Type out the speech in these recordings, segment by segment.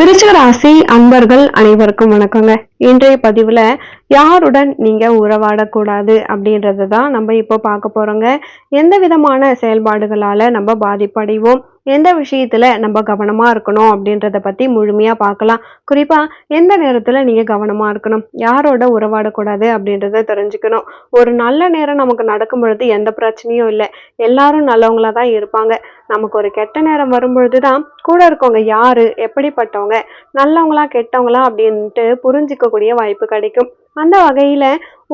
விருச்சிக ராசி அன்பர்கள் அனைவருக்கும் வணக்கங்க. இன்றைய பதிவுல யாருடன் நீங்க உறவாடக்கூடாது அப்படின்றத தான் நம்ம இப்போ பார்க்க போறோங்க. எந்த விதமான செயல்பாடுகளால நம்ம பாதிப்படைவோம்? எந்த விஷயத்துல நம்ம கவனமா இருக்கணும் அப்படின்றத பத்தி முழுமையா பார்க்கலாம். குறிப்பா எந்த நேரத்துல நீங்க கவனமா இருக்கணும்? யாரோட உறவாடக்கூடாது அப்படின்றத தெரிஞ்சுக்கணும். ஒரு நல்ல நேரம் நமக்கு நடக்கும் பொழுது எந்த பிரச்சனையும் இல்லை. எல்லாரும் நல்லவங்களா தான் இருப்பாங்க. நமக்கு ஒரு கெட்ட நேரம் வரும்பொழுது தான் கூட இருக்கவங்க யாரு எப்படிப்பட்டவங்க நல்லவங்களா கெட்டவங்களா அப்படின்ட்டு புரிஞ்சுக்கக்கூடிய வாய்ப்பு கிடைக்கும். அந்த வகையில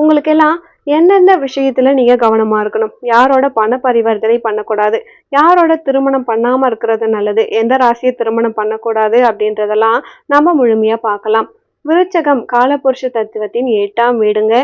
உங்களுக்கெல்லாம் எந்தெந்த விஷயத்துல நீங்க கவனமா இருக்கணும்? யாரோட பண பரிவர்த்தனை பண்ணக்கூடாது? யாரோட திருமணம் பண்ணாம இருக்கிறது நல்லது? எந்த ராசியை திருமணம் பண்ணக்கூடாது? அப்படின்றதெல்லாம் நம்ம முழுமையா பார்க்கலாம். விருச்சகம் காலபுருஷ தத்துவத்தின் எட்டாம் வீடுங்க.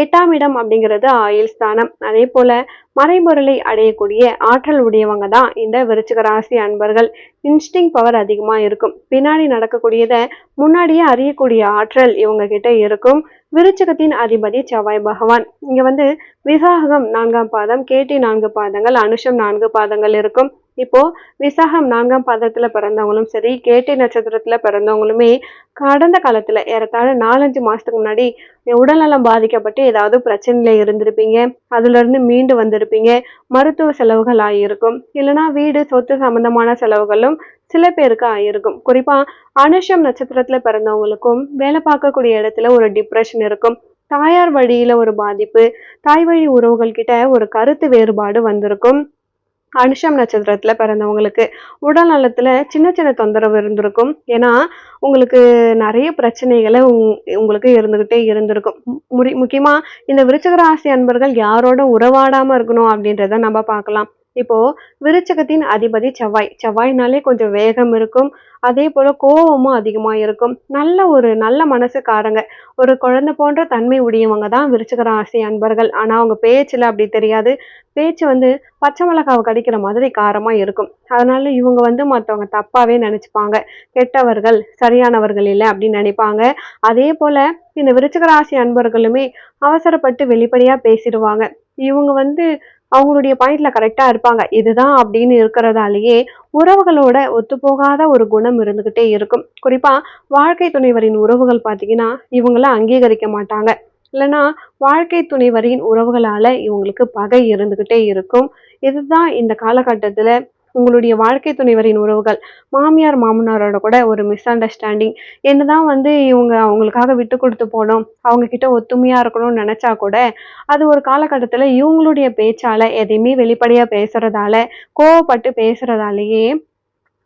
எட்டாம் இடம் அப்படிங்கிறது ஆயுள் ஸ்தானம். அதே போல மறைபொருளை அடையக்கூடிய ஆற்றல் உடையவங்க தான் இந்த விருச்சிக ராசி அன்பர்கள். இன்ஸ்டிங் பவர் அதிகமாக இருக்கும். பின்னாடி நடக்கக்கூடியதை முன்னாடியே அறியக்கூடிய ஆற்றல் இவங்க கிட்ட இருக்கும். விருச்சகத்தின் அதிபதி செவ்வாய் பகவான். இங்க வந்து விசாகம் நான்காம் பாதம் கேட்டி நான்கு பாதங்கள் அனுஷம் நான்கு பாதங்கள் இருக்கும். இப்போ விசாகம் நான்காம் பாதத்துல பிறந்தவங்களும் சரி கேட்டை நட்சத்திரத்துல பிறந்தவங்களுமே கடந்த காலத்துல ஏறத்தாழ நாலஞ்சு மாசத்துக்கு முன்னாடி உடல்நலம் பாதிக்கப்பட்டு ஏதாவது பிரச்சனையில இருந்திருப்பீங்க. அதுல இருந்து மீண்டு வந்திருப்பீங்க. மருத்துவ செலவுகள் ஆகியிருக்கும். இல்லைன்னா வீடு சொத்து சம்பந்தமான செலவுகளும் சில பேருக்கு ஆகியிருக்கும். குறிப்பா அனுஷம் நட்சத்திரத்துல பிறந்தவங்களுக்கும் வேலை பார்க்கக்கூடிய இடத்துல ஒரு டிப்ரெஷன் இருக்கும். தாயார் வழியில ஒரு பாதிப்பு தாய் வழி உறவுகள் கிட்ட ஒரு கருத்து வேறுபாடு வந்திருக்கும். அனுஷம் நட்சத்திரத்தில் பிறந்தவங்களுக்கு உடல் நலத்தில் சின்ன சின்ன தொந்தரவு இருந்திருக்கும். ஏன்னா உங்களுக்கு நிறைய பிரச்சனைகளை உங்களுக்கு இருந்துகிட்டே இருந்திருக்கும். முறி முக்கியமாக இந்த விருச்சக ராசி அன்பர்கள் யாரோட உறவாடாமல் இருக்கணும் அப்படின்றத நம்ம பார்க்கலாம். இப்போ விருச்சகத்தின் அதிபதி செவ்வாய். செவ்வாய்னாலே கொஞ்சம் வேகம் இருக்கும். அதே போல கோபமும் அதிகமா இருக்கும். நல்ல ஒரு நல்ல மனசுக்காரங்க. ஒரு குழந்தை போன்ற தன்மை உடையவங்க தான் விருச்சகர ராசி அன்பர்கள். ஆனா அவங்க பேச்சுல அப்படி தெரியாது. பேச்சு வந்து பச்சை மிளகாவை கடிக்கிற மாதிரி காரமா இருக்கும். அதனால இவங்க வந்து மற்றவங்க தப்பாவே நினைச்சுப்பாங்க. கெட்டவர்கள் சரியானவர்கள் இல்லை அப்படின்னு நினைப்பாங்க. அதே போல இந்த விருச்சிக ராசி அன்பர்களுமே அவசரப்பட்டு வெளிப்படையா பேசிடுவாங்க. இவங்க வந்து அவங்களுடைய பாயிண்ட்ல கரெக்டா இருப்பாங்க. இதுதான் அப்படின்னு இருக்கிறதாலேயே உறவுகளோட ஒத்துப்போகாத ஒரு குணம் இருந்துகிட்டே இருக்கும். குறிப்பா வாழ்க்கை துணைவரின் உறவுகள் பார்த்தீங்கன்னா இவங்கள அங்கீகரிக்க மாட்டாங்க. இல்லைன்னா வாழ்க்கை துணைவரின் உறவுகளால இவங்களுக்கு பகை இருந்துகிட்டே இருக்கும். இதுதான் இந்த காலகட்டத்துல உங்களுடைய வாழ்க்கை துணைவரின் உறவுகள் மாமியார் மாமனாரோட கூட ஒரு மிஸ் அண்டர்ஸ்டாண்டிங் என்னதான் வந்து இவங்க அவங்களுக்காக விட்டு கொடுத்து போனோம் அவங்க கிட்ட ஒத்துமையா இருக்கணும்னு நினைச்சா கூட அது ஒரு காலகட்டத்தில் இவங்களுடைய பேச்சால எதையுமே வெளிப்படையா பேசுறதால கோவப்பட்டு பேசுறதாலேயே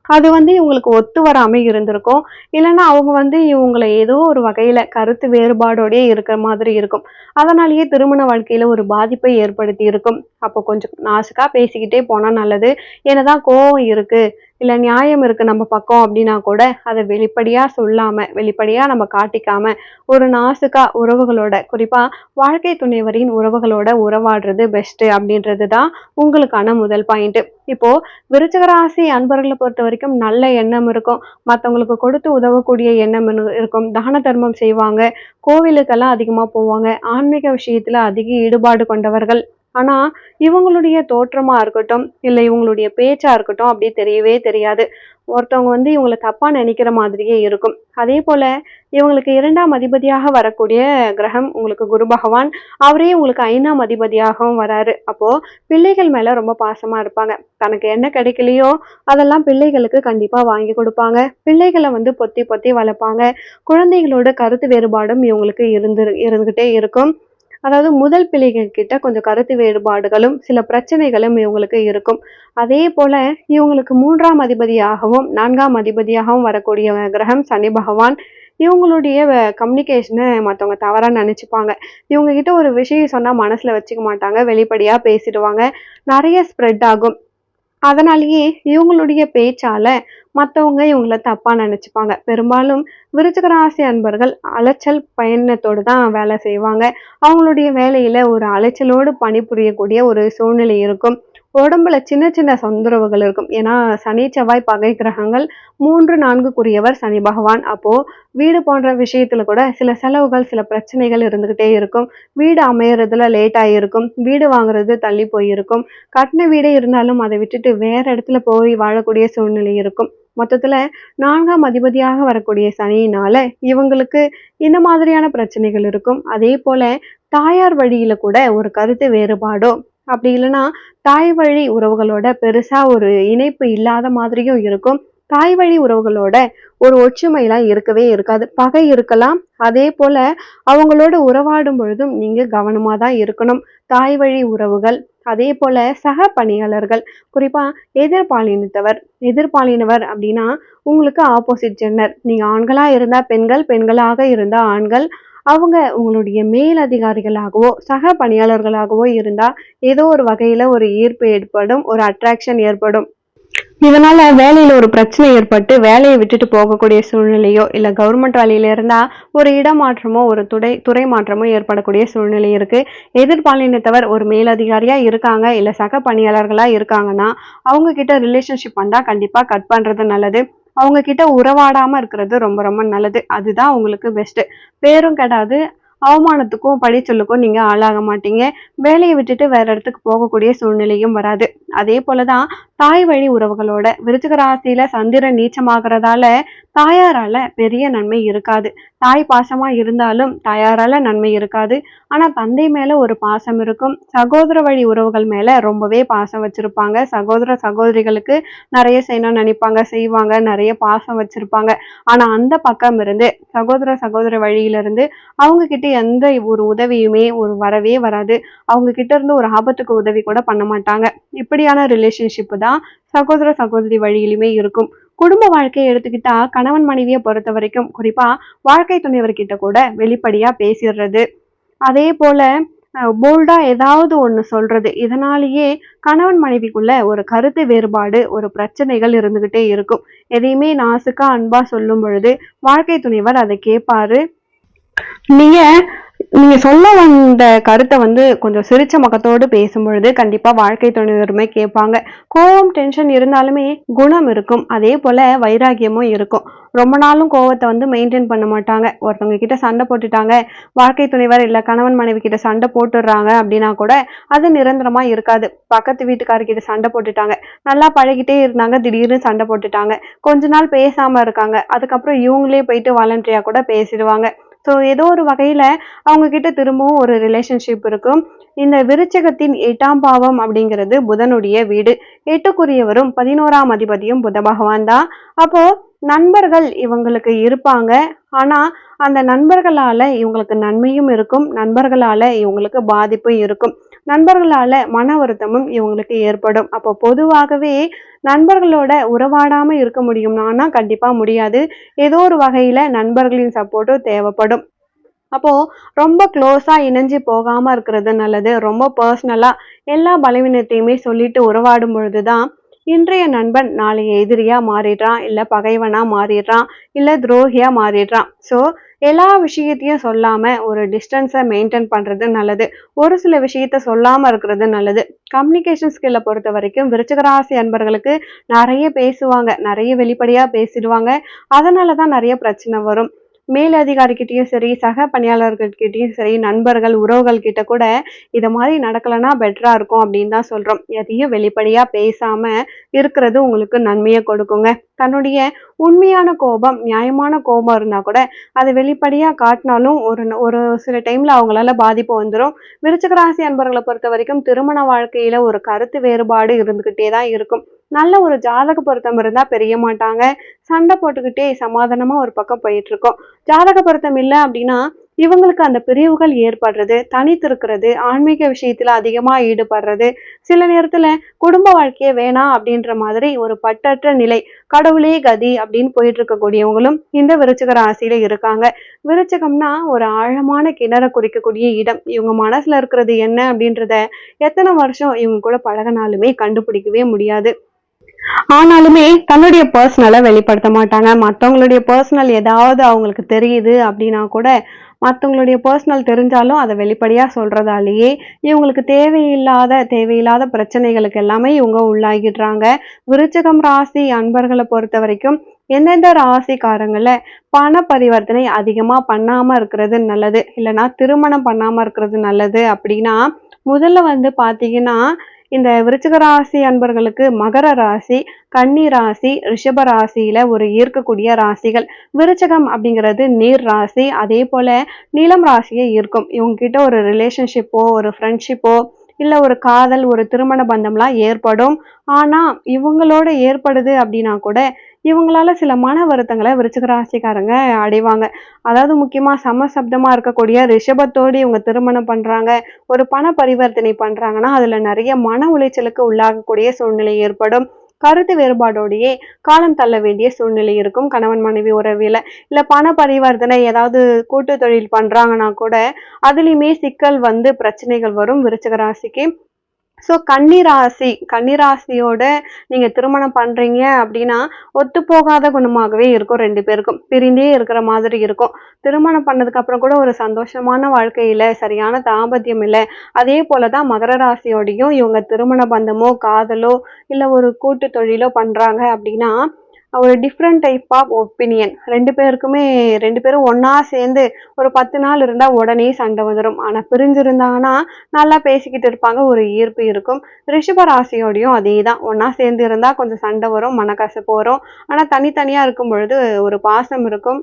அது வந்து இவங்களுக்கு ஒத்து வராமல் இருந்திருக்கும். இல்லைன்னா அவங்க வந்து இவங்களை ஏதோ ஒரு வகையில் கருத்து வேறுபாடோடயே இருக்கிற மாதிரி இருக்கும். அதனாலேயே திருமண வாழ்க்கையில் ஒரு பாதிப்பை ஏற்படுத்தி இருக்கும். அப்போ கொஞ்சம் நாசுக்காக பேசிக்கிட்டே போனால் நல்லது. என்னதான் கோவம் இருக்குது இல்லை நியாயம் இருக்குது நம்ம பக்கம் அப்படின்னா கூட அதை வெளிப்படையாக சொல்லாமல் வெளிப்படையாக நம்ம காட்டிக்காமல் ஒரு நாசுக்கா உறவுகளோட குறிப்பாக வாழ்க்கை துணைவரின் உறவுகளோட உறவாடுறது பெஸ்ட்டு அப்படின்றது தான் உங்களுக்கான முதல் பாயிண்ட்டு இப்போது விருச்சகராசி அன்பர்களை பொறுத்த வரைக்கும் நல்ல எண்ணம் இருக்கும். மற்றவங்களுக்கு கொடுத்து உதவக்கூடிய எண்ணம் இருக்கும். தான தர்மம் செய்வாங்க. கோவிலுக்கெல்லாம் அதிகமாக போவாங்க. ஆன்மீக விஷயத்தில் அதிக ஈடுபாடு கொண்டவர்கள். ஆனா இவங்களுடைய தோற்றமா இருக்கட்டும் இல்லை இவங்களுடைய பேச்சா இருக்கட்டும் அப்படி தெரியவே தெரியாது. ஒருத்தவங்க வந்து இவங்களை தப்பா நினைக்கிற மாதிரியே இருக்கும். அதே போல இவங்களுக்கு இரண்டாம் அதிபதியாக வரக்கூடிய கிரகம் உங்களுக்கு குரு பகவான். அவரே உங்களுக்கு ஐந்தாம் அதிபதியாகவும் வராரு. அப்போ பிள்ளைகள் மேல ரொம்ப பாசமா இருப்பாங்க. தனக்கு என்ன கிடைக்கலையோ அதெல்லாம் பிள்ளைகளுக்கு கண்டிப்பா வாங்கி கொடுப்பாங்க. பிள்ளைகளை வந்து பொத்தி பொத்தி வளர்ப்பாங்க. குழந்தைகளோட கருத்து வேறுபாடும் இவங்களுக்கு இருந்து இருந்துகிட்டே இருக்கும். அதாவது முதல் பிள்ளைகள் கிட்ட கொஞ்சம் கருத்து வேறுபாடுகளும் சில பிரச்சனைகளும் இவங்களுக்கு இருக்கும். அதே போல இவங்களுக்கு மூன்றாம் அதிபதியாகவும் நான்காம் அதிபதியாகவும் வரக்கூடிய கிரகம் சனி பகவான். இவங்களுடைய கம்யூனிகேஷனை மற்றவங்க தவறாக நினச்சிப்பாங்க. இவங்ககிட்ட ஒரு விஷயம் சொன்னால் மனசில் வச்சுக்க மாட்டாங்க வெளிப்படையாக பேசிடுவாங்க. நிறைய ஸ்ப்ரெட் ஆகும். அதனாலேயே இவங்களுடைய பேச்சால மற்றவங்க இவங்கள தப்பா நினைச்சுப்பாங்க. பெரும்பாலும் விருச்சக ராசி அன்பர்கள் அலைச்சல் பயணத்தோடு தான் வேலை செய்வாங்க. அவங்களுடைய வேலையில ஒரு அலைச்சலோடு பணிபுரியக்கூடிய ஒரு சூழ்நிலை இருக்கும். உடம்புல சின்ன சின்ன தொந்தரவுகள் இருக்கும். ஏன்னா சனி செவ்வாய் பகை கிரகங்கள் மூன்று நான்குக்குரியவர் சனி பகவான். அப்போ வீடு போன்ற விஷயத்துல கூட சில செலவுகள் சில பிரச்சனைகள் இருந்துகிட்டே இருக்கும். வீடு அமையறதுல லேட் ஆகியிருக்கும் வீடு வாங்குறது தள்ளி போயிருக்கும். கட்டின வீடே இருந்தாலும் அதை விட்டுட்டு வேற இடத்துல போய் வாழக்கூடிய சூழ்நிலை இருக்கும். மொத்தத்துல நான்காம் அதிபதியாக வரக்கூடிய சனியினால இவங்களுக்கு இந்த மாதிரியான பிரச்சனைகள் இருக்கும். அதே போல தாயார் வழியில கூட ஒரு கருத்து வேறுபாடோ அப்படி இல்லைன்னா தாய் வழி உறவுகளோட பெருசா ஒரு இணைப்பு இல்லாத மாதிரியும் இருக்கும். தாய் வழி உறவுகளோட ஒரு ஒற்றுமையெல்லாம் இருக்கவே இருக்காது. பகை இருக்கலாம். அதே போல அவங்களோட உறவாடும் பொழுதும் நீங்க கவனமா தான் இருக்கணும். தாய் வழி உறவுகள் அதே போல சக பணியாளர்கள் குறிப்பா எதிர்பாலினத்தவர் எதிர்பாலினவர் அப்படின்னா உங்களுக்கு ஆப்போசிட் ஜெண்டர் நீங்க ஆண்களா இருந்தா பெண்கள் பெண்களாக இருந்தா ஆண்கள். அவங்க உங்களுடைய மேல் அதிகாரிகளாகவோ சக பணியாளர்களாகவோ இருந்தால் ஏதோ ஒரு வகையில் ஒரு ஈர்ப்பு ஏற்படும் ஒரு அட்ராக்ஷன் ஏற்படும். இதனால வேலையில ஒரு பிரச்சனை ஏற்பட்டு வேலையை விட்டுட்டு போகக்கூடிய சூழ்நிலையோ இல்ல கவர்மெண்ட் வேலையில இருந்தா ஒரு இடமாற்றமோ ஒரு துறை துறை மாற்றமோ ஏற்படக்கூடிய சூழ்நிலை இருக்கு. எதிர்பாலினத்தவர் ஒரு மேலதிகாரியா இருக்காங்க இல்ல சக பணியாளர்களா இருக்காங்கன்னா அவங்க கிட்ட ரிலேஷன்ஷிப் வந்தா கண்டிப்பா கட் பண்றது நல்லது. அவங்க கிட்ட உறவாடாம இருக்கிறது ரொம்ப ரொம்ப நல்லது. அதுதான் உங்களுக்கு பெஸ்ட் பேரும் கெடாது அவமானத்துக்கும் பழிச்சொல்லுக்கும் நீங்க ஆளாக மாட்டீங்க. வேலையை விட்டுட்டு வேற இடத்துக்கு போகக்கூடிய சூழ்நிலையும் வராது. அதே போலதான் தாய் வழி உறவுகளோட விருச்சிக ராசியில சந்திரன் நீச்சமாகறதால தாயாரால பெரிய நன்மை இருக்காது. தாய் பாசமா இருந்தாலும் தாயாரால நன்மை இருக்காது. ஆனா தந்தை மேல ஒரு பாசம் இருக்கும். சகோதர வழி உறவுகள் மேல ரொம்பவே பாசம் வச்சிருப்பாங்க. சகோதர சகோதரிகளுக்கு நிறைய செய்யணும்னு நினைப்பாங்க செய்வாங்க நிறைய பாசம் வச்சிருப்பாங்க. ஆனா அந்த பக்கம் இருந்து சகோதர சகோதர வழியிலிருந்து அவங்க கிட்ட எந்த ஒரு உதவியுமே ஒரு வரவே வராது. அவங்க கிட்ட இருந்து ஒரு ஆபத்துக்கு உதவி கூட பண்ண மாட்டாங்க. இப்படியான ரிலேஷன்ஷிப் தான் சகோதர சகோதரி வழியிலுமே இருக்கும். குடும்ப வாழ்க்கையை எடுத்துக்கிட்டா கணவன் மனைவியை பொறுத்த வரைக்கும் குறிப்பா வாழ்க்கை துணைவர்கிட்ட கூட வெளிப்படையா பேசிடுறது. அதே போல போல்டா ஏதாவது ஒண்ணு சொல்றது. இதனாலேயே கணவன் மனைவிக்குள்ள ஒரு கருத்து வேறுபாடு ஒரு பிரச்சனைகள் இருந்துகிட்டே இருக்கும். எதையுமே நாசுக்கா அன்பா சொல்லும் பொழுது வாழ்க்கை துணைவர் அதை கேட்பாரு. நீங்க நீங்க சொல்ல வந்த கருத்தை வந்து கொஞ்சம் சிரிச்ச முகத்தோடு பேசும்பொழுது கண்டிப்பா வாழ்க்கை துணைவருமே கேட்பாங்க. கோவம் டென்ஷன் இருந்தாலுமே குணம் இருக்கும். அதே போல வைராகியமும் இருக்கும். ரொம்ப நாளும் கோவத்தை வந்து மெயின்டைன் பண்ண மாட்டாங்க. ஒருத்தவங்க கிட்ட சண்டை போட்டுட்டாங்க. வாழ்க்கை துணைவர் இல்ல கணவன் மனைவி கிட்ட சண்டை போட்டுடுறாங்க அப்படின்னா கூட அது நிரந்தரமா இருக்காது. பக்கத்து வீட்டுக்காரர்கிட்ட சண்டை போட்டுட்டாங்க. நல்லா பழகிட்டே இருந்தாங்க. திடீர்னு சண்டை போட்டுட்டாங்க. கொஞ்ச நாள் பேசாம இருக்காங்க. அதுக்கப்புறம் இவங்களே போயிட்டு வாலண்டரியா கூட பேசிடுவாங்க. ஸோ ஏதோ ஒரு வகையில் அவங்கக்கிட்ட திரும்பவும் ஒரு ரிலேஷன்ஷிப் இருக்கும். இந்த விருச்சகத்தின் எட்டாம் பாவம் அப்படிங்கிறது புதனுடைய வீடு. எட்டுக்குரியவரும் பதினோராம் அதிபதியும் புத பகவான் தான். அப்போ நண்பர்கள் இவங்களுக்கு இருப்பாங்க. ஆனால் அந்த நண்பர்களால் இவங்களுக்கு நன்மையும் இருக்கும். நண்பர்களால் இவங்களுக்கு பாதிப்பும் இருக்கும். நண்பர்களால் மன வருத்தமும் இவங்களுக்கு ஏற்படும். அப்போ பொதுவாகவே நண்பர்களோட உறவாடாமல் இருக்க முடியும்னா கண்டிப்பாக முடியாது. ஏதோ ஒரு வகையில் நண்பர்களின் சப்போர்ட்டும் தேவைப்படும். அப்போது ரொம்ப க்ளோஸாக இணைஞ்சு போகாமல் இருக்கிறது நல்லது. ரொம்ப பர்சனலாக எல்லா பலவீனத்தையுமே சொல்லிட்டு உறவாடும் பொழுது தான் இன்றைய நண்பன் நாளைய எதிரியாக மாறிடுறான் இல்லை பகைவனாக மாறிடுறான் இல்லை துரோகியாக மாறிடுறான். ஸோ எல்லா விஷயத்தையும் சொல்லாம ஒரு டிஸ்டன்ஸை மெயின்டைன் பண்றது நல்லது. ஒரு சில விஷயத்த சொல்லாம இருக்கிறது நல்லது. கம்யூனிகேஷன் ஸ்கில்லை பொறுத்த வரைக்கும் விருச்சகராசி அன்பர்களுக்கு நிறைய பேசுவாங்க. நிறைய வெளிப்படையா பேசிடுவாங்க. அதனாலதான் நிறைய பிரச்சனை வரும். மேலதிகாரிக்கிட்டேயும் சரி சக பணியாளர்கள்கிட்டையும் சரி நண்பர்கள் உறவுகள் கிட்ட கூட இதை மாதிரி நடக்கலைன்னா பெட்டராக இருக்கும் அப்படின்னு தான் சொல்கிறோம் எதையும் வெளிப்படையாக பேசாமல் இருக்கிறது உங்களுக்கு நன்மையை கொடுக்குங்க. தன்னுடைய உண்மையான கோபம் நியாயமான கோபம் இருந்தால் கூட அதை வெளிப்படையாக காட்டினாலும் ஒரு ஒரு சில டைமில் அவங்களால பாதிப்பு வந்துடும் விருச்சகராசி அன்பர்களை பொறுத்த வரைக்கும் திருமண வாழ்க்கையில் ஒரு கருத்து வேறுபாடு இருந்துக்கிட்டே தான் இருக்கும். நல்ல ஒரு ஜாதக பொருத்தம் இருந்தால் பெரிய மாட்டாங்க. சண்டை போட்டுக்கிட்டே சமாதானமாக ஒரு பக்கம் போயிட்டுருக்கோம். ஜாதக பொருத்தம் இல்லை அப்படின்னா இவங்களுக்கு அந்த பிரிவுகள் ஏற்படுறது தனித்திருக்கிறது ஆன்மீக விஷயத்துல அதிகமா ஈடுபடுறது சில நேரத்துல குடும்ப வாழ்க்கையே வேணாம் அப்படின்ற மாதிரி ஒரு பட்டற்ற நிலை கடவுளே கதி அப்படின்னு போயிட்டு இருக்கக்கூடியவங்களும் இந்த விருச்சிக ராசியில இருக்காங்க. விருச்சகம்னா ஒரு ஆழமான கிணற குறிக்கக்கூடிய இடம். இவங்க மனசுல இருக்கிறது என்ன அப்படின்றத எத்தனை வருஷம் இவங்க கூட பழகினாலுமே கண்டுபிடிக்கவே முடியாது. ஆனாலுமே தன்னுடைய பர்சனலை வெளிப்படுத்த மாட்டாங்க. மற்றவங்களுடைய பர்சனல் ஏதாவது அவங்களுக்கு தெரியுது அப்படின்னா கூட மற்றவங்களுடைய பர்சனல் தெரிஞ்சாலும் அதை வெளிப்படையாக சொல்கிறதாலேயே இவங்களுக்கு தேவையில்லாத தேவையில்லாத பிரச்சனைகளுக்கு எல்லாமே இவங்க உள்ளாகிடுறாங்க. விருச்சகம் ராசி அன்பர்களை பொறுத்த வரைக்கும் எந்தெந்த ராசிக்காரங்கள பண பரிவர்த்தனை அதிகமாக பண்ணாமல் இருக்கிறது நல்லது? இல்லைனா திருமணம் பண்ணாமல் இருக்கிறது நல்லது அப்படின்னா முதல்ல வந்து பார்த்தீங்கன்னா இந்த விருச்சிக ராசி அன்பர்களுக்கு மகர ராசி கன்னி ராசி ரிஷப ராசியில ஒரு ஈர்க்கக்கூடிய ராசிகள். விருச்சகம் அப்படிங்கிறது நீர் ராசி அதே போல நீளம் ராசியை ஈர்க்கும் இவங்க கிட்ட ஒரு ரிலேஷன்ஷிப்போ ஒரு ஃப்ரெண்ட்ஷிப்போ இல்லை ஒரு காதல் ஒரு திருமண பந்தம்லாம் ஏற்படும். ஆனால் இவங்களோட ஏற்படுது அப்படின்னா கூட இவங்களால சில மன வருத்தங்களை விருச்சிக ராசிக்காரங்க அடைவாங்க. அதாவது முக்கியமா சமசப்தமாக இருக்கக்கூடிய ரிஷபத்தோடு இவங்க திருமணம் பண்றாங்க. ஒரு பண பரிவர்த்தனை பண்றாங்கன்னா அதுல நிறைய மன உளைச்சலுக்கு உள்ளாகக்கூடிய சூழ்நிலை ஏற்படும். கருத்து வேறுபாடோடையே காலம் தள்ள வேண்டிய சூழ்நிலை இருக்கும். கணவன் மனைவி உறவில. இல்ல பண பரிவர்த்தனை ஏதாவது கூட்டு தொழில் பண்றாங்கன்னா கூட அதுலயுமே சிக்கல் வந்து பிரச்சனைகள் வரும் விருச்சிக ராசிக்கு ஸோ கன்னிராசி கன்னிராசியோட நீங்கள் திருமணம் பண்ணுறீங்க அப்படின்னா ஒத்து போகாத குணமாகவே இருக்கும் ரெண்டு பேருக்கும். பிரிந்தே இருக்கிற மாதிரி இருக்கும். திருமணம் பண்ணதுக்கப்புறம் கூட ஒரு சந்தோஷமான வாழ்க்கையில் சரியான தாம்பத்தியம் இல்லை. அதே போலதான் மகர ராசியோடையும் இவங்க திருமண பந்தமோ காதலோ இல்லை ஒரு கூட்டு தொழிலோ பண்ணுறாங்க அப்படின்னா ஒரு டிஃப்ரெண்ட் டைப் ஆஃப் ஒப்பீனியன் ரெண்டு பேருக்குமே ரெண்டு பேரும் ஒன்றா சேர்ந்து ஒரு பத்து நாள் இருந்தால் உடனே சண்டை வந்துடும் ஆனால் பிரிஞ்சிருந்தாங்கன்னா நல்லா பேசிக்கிட்டு இருப்பாங்க ஒரு ஈர்ப்பு இருக்கும். ரிஷபராசியோடையும் அதே தான் ஒன்றா சேர்ந்து இருந்தால் கொஞ்சம் சண்டை வரும் மனக்கசப்பு வரும். ஆனால் தனித்தனியாக இருக்கும் பொழுது ஒரு பாசம் இருக்கும்.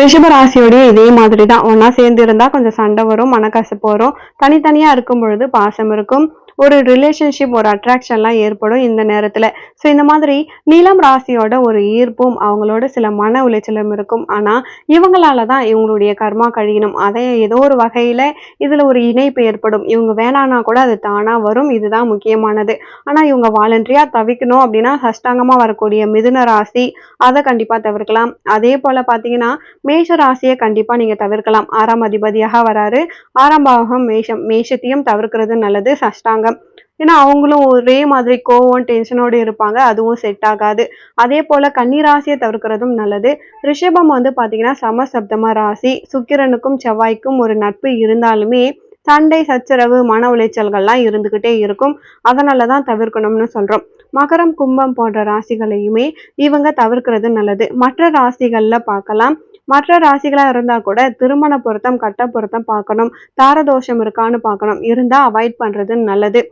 ரிஷபராசியோடய இதே மாதிரி தான் ஒன்றா சேர்ந்து இருந்தால் கொஞ்சம் சண்டை வரும் மனக்கசப்பு வரும். தனித்தனியாக இருக்கும் பொழுது பாசம் இருக்கும். ஒரு ரிலேஷன்ஷிப் ஒரு அட்ராக்ஷன்லாம் ஏற்படும் இந்த நேரத்தில். ஸோ இந்த மாதிரி நீலம் ராசியோட ஒரு ஈர்ப்பும் அவங்களோட சில மன உளைச்சலும் இருக்கும். ஆனால் இவங்களால தான் இவங்களுடைய கர்மா கழியணும். அதை ஏதோ ஒரு வகையில் இதில் ஒரு இணைப்பு ஏற்படும். இவங்க வேணான்னா கூட அது தானாக வரும். இதுதான் முக்கியமானது. ஆனால் இவங்க வாலண்டரியாக தவிக்கணும் அப்படின்னா சஷ்டாங்கமாக வரக்கூடிய மிதுன ராசி அதை கண்டிப்பாக தவிர்க்கலாம். அதே போல் பார்த்தீங்கன்னா மேஷ ராசியை கண்டிப்பாக நீங்கள் தவிர்க்கலாம். ஆறாம் அதிபதியாக வராரு. ஆறாம் மேஷம் மேஷத்தையும் தவிர்க்கிறது நல்லது. சஷ்டாங்கம் ஏன்னா அவங்களும் ஒரே மாதிரி கோவம் டென்ஷனோடு இருப்பாங்க. அதுவும் செட் ஆகாது. அதே போல் கன்னிராசியை தவிர்க்கிறதும் நல்லது. ரிஷபம் வந்து பார்த்தீங்கன்னா சமசப்தம ராசி. சுக்கிரனுக்கும் செவ்வாய்க்கும் ஒரு நட்பு இருந்தாலுமே சண்டை சச்சரவு மன உளைச்சல்கள்லாம் இருந்துக்கிட்டே இருக்கும். அதனால தான் தவிர்க்கணும்னு சொல்கிறோம் மகரம் கும்பம் போன்ற ராசிகளையுமே இவங்க தவிர்க்கிறது நல்லது. மற்ற ராசிகளில் பார்க்கலாம். மற்ற ராசிகளா இருந்தா கூட திருமண பொருத்தம் கட்ட பொருத்தம் பார்க்கணும். தாரதோஷம் இருக்கான்னு பார்க்கணும். இருந்தா அவாய்ட் பண்றது நல்லது.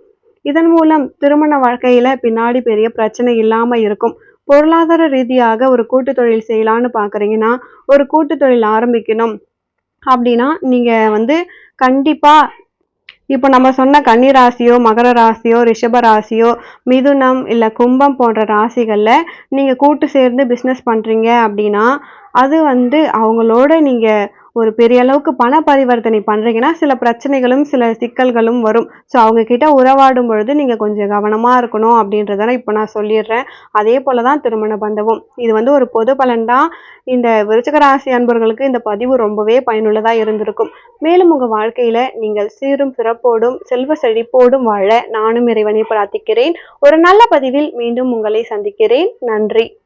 இதன் மூலம் திருமண வாழ்க்கையில பின்னாடி பெரிய பிரச்சனை இல்லாம இருக்கும். பொருளாதார ரீதியாக ஒரு கூட்டு தொழில் செய்யலான்னு பாக்குறீங்கன்னா ஒரு கூட்டு தொழில் ஆரம்பிக்கணும். அப்படின்னா நீங்க வந்து கண்டிப்பா இப்போ நம்ம சொன்ன கன்னி ராசியோ மகர ராசியோ ரிஷப ராசியோ மிதுனம் இல்லை கும்பம் போன்ற ராசிகளில் நீங்கள் கூட்டு சேர்ந்து பிஸ்னஸ் பண்ணுறீங்க அப்படின்னா அது வந்து அவங்களோட நீங்கள் ஒரு பெரிய அளவுக்கு பண பரிவர்த்தனை பண்ணுறீங்கன்னா சில பிரச்சனைகளும் சில சிக்கல்களும் வரும். ஸோ அவங்கக்கிட்ட உறவாடும் பொழுது நீங்கள் கொஞ்சம் கவனமாக இருக்கணும் அப்படின்றத இப்போ நான் சொல்லிடுறேன். அதே போல தான் திருமண பந்தவும் இது வந்து ஒரு பொது பலன் தான். இந்த விருச்சக ராசி அன்பர்களுக்கு இந்த பதிவு ரொம்பவே பயனுள்ளதாக இருந்திருக்கும். மேலும் உங்கள் வாழ்க்கையில் நீங்கள் சீரும் சிறப்போடும் செல்வ செழிப்போடும் வாழ நானும் இறைவனை பிரார்த்திக்கிறேன். ஒரு நல்ல பதிவில் மீண்டும் உங்களை சந்திக்கிறேன். நன்றி.